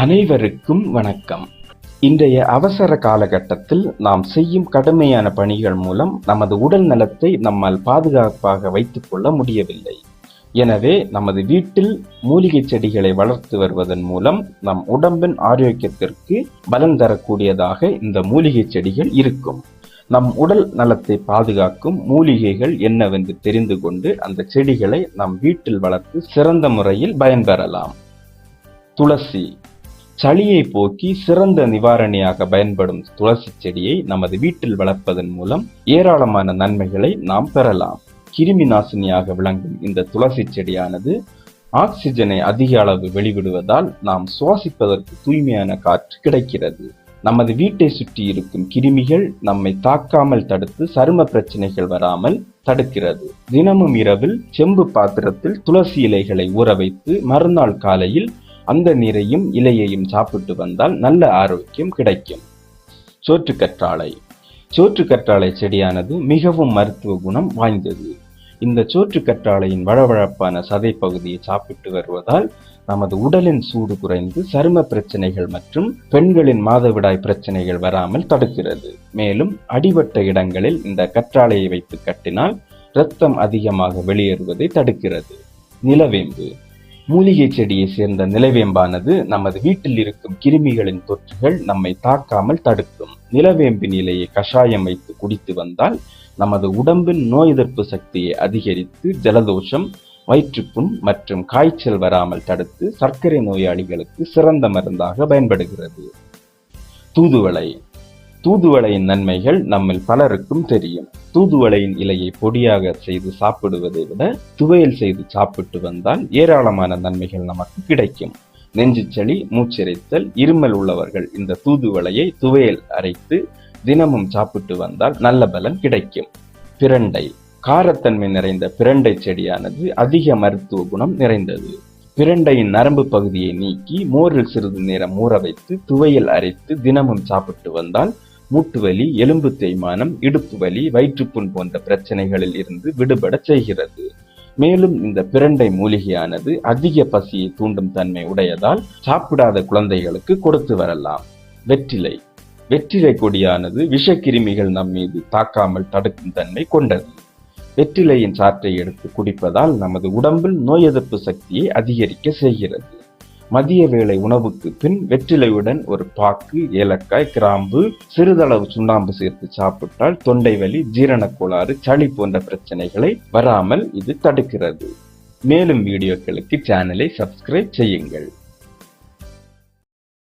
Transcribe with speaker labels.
Speaker 1: அனைவருக்கும் வணக்கம். இன்றைய அவசர காலகட்டத்தில் நாம் செய்யும் கடுமையான பணிகள் மூலம் நமது உடல் நலத்தை நம்மால் பாதுகாப்பாக வைத்துக் கொள்ள முடியவில்லை. எனவே நமது வீட்டில் மூலிகை செடிகளை வளர்த்து வருவதன் மூலம் நம் உடம்பின் ஆரோக்கியத்திற்கு பலன் தரக்கூடியதாக இந்த மூலிகை செடிகள் இருக்கும். நம் உடல் நலத்தை பாதுகாக்கும் மூலிகைகள் என்னவென்று தெரிந்து கொண்டு அந்த செடிகளை நம் வீட்டில் வளர்த்து சிறந்த முறையில் பயன்பெறலாம். துளசி சளியை போக்கி சிறந்த நிவாரணியாக பயன்படும் துளசி செடியை நமது வீட்டில் வளர்ப்பதன் மூலம் ஏராளமான நன்மைகளை நாம் பெறலாம். கிருமி நாசினியாக விளங்கும் இந்த துளசி செடியானது ஆக்சிஜனை அதிக அளவு வெளிவிடுவதால் நாம் சுவாசிப்பதற்கு தூய்மையான காற்று கிடைக்கிறது. நமது வீட்டை சுற்றி இருக்கும் கிருமிகள் நம்மை தாக்காமல் தடுத்து சரும பிரச்சனைகள் வராமல் தடுக்கிறது. தினமும் இரவில் செம்பு பாத்திரத்தில் துளசி இலைகளை ஊற வைத்து மறுநாள் காலையில் அந்த நீரையும் இலையையும் சாப்பிட்டு வந்தால் நல்ல ஆரோக்கியம் கிடைக்கும். சோற்றுக்கற்றாழை. சோற்றுக்கற்றாழை செடியானது மிகவும் மருத்துவ குணம் வாய்ந்தது. இந்த சோற்றுக்கற்றாழையின் வழவழப்பான சதை பகுதியை சாப்பிட்டு வருவதால் நமது உடலின் சூடு குறைந்து சரும பிரச்சனைகள் மற்றும் பெண்களின் மாதவிடாய் பிரச்சனைகள் வராமல் தடுக்கிறது. மேலும் அடிபட்ட இடங்களில் இந்த கற்றாழையை வைத்து கட்டினால் இரத்தம் அதிகமாக வெளியேறுவதை தடுக்கிறது. நிலவேம்பு. மூலிகை செடியை சேர்ந்த நிலவேம்பானது நமது வீட்டில் இருக்கும் கிருமிகளின் தொற்றுகள் நம்மை தாக்காமல் தடுக்கும். நிலவேம்பின் இலையை கஷாயம் வைத்து குடித்து வந்தால் நமது உடம்பின் நோய் எதிர்ப்பு சக்தியை அதிகரித்து ஜலதோஷம் வயிற்றுப்புண் மற்றும் காய்ச்சல் வராமல் தடுத்து சர்க்கரை நோயாளிகளுக்கு சிறந்த மருந்தாக பயன்படுகிறது. தூதுவளை. தூதுவளையின் நன்மைகள் நம்மில் பலருக்கும் தெரியும். தூதுவளையின் இலையை பொடியாக செய்து சாப்பிடுவதை விட துவையல் செய்து சாப்பிட்டு வந்தால் ஏராளமான நன்மைகள் நமக்கு கிடைக்கும். நெஞ்சுச்சளி மூச்சிறைத்தல் இருமல் உள்ளவர்கள் இந்த தூதுவளையை துவையல் அரைத்து தினமும் சாப்பிட்டு வந்தால் நல்ல பலன் கிடைக்கும். பிரண்டை. காரத்தன்மை நிறைந்த பிரண்டை செடியானது அதிக மருத்துவ குணம் நிறைந்தது. பிரண்டையின் நரம்பு பகுதியை நீக்கி மோரில் சிறிது நேரம் ஊற வைத்து துவையல் அரைத்து தினமும் சாப்பிட்டு வந்தால் மூட்டுவலி எலும்பு தேய்மானம் இடுப்பு வலி வயிற்றுப்புண் போன்ற பிரச்சனைகளில் இருந்து விடுபட செய்கிறது. மேலும் இந்த பிரண்டை மூலிகையானது அதிக பசியை தூண்டும் தன்மை உடையதால் சாப்பிடாத குழந்தைகளுக்கு கொடுத்து வரலாம். வெற்றிலை. வெற்றிலை கொடியானது விஷக்கிருமிகள் நம் மீது தாக்காமல் தடுக்கும் தன்மை கொண்டது. வெற்றிலையின் சாற்றை எடுத்து குடிப்பதால் நமது உடம்பில் நோய் எதிர்ப்பு சக்தியை அதிகரிக்க செய்கிறது. மதிய வேளை உணவுக்கு பின் வெற்றிலையுடன் ஒரு பாக்கு ஏலக்காய் கிராம்பு சிறிதளவு சுண்ணாம்பு சேர்த்து சாப்பிட்டால் தொண்டை வலி ஜீரண கோளாறு சளி போன்ற பிரச்சனைகளை வராமல் இது தடுக்கிறது. மேலும் வீடியோக்களுக்கு சேனலை சப்ஸ்கிரைப் செய்யுங்கள்.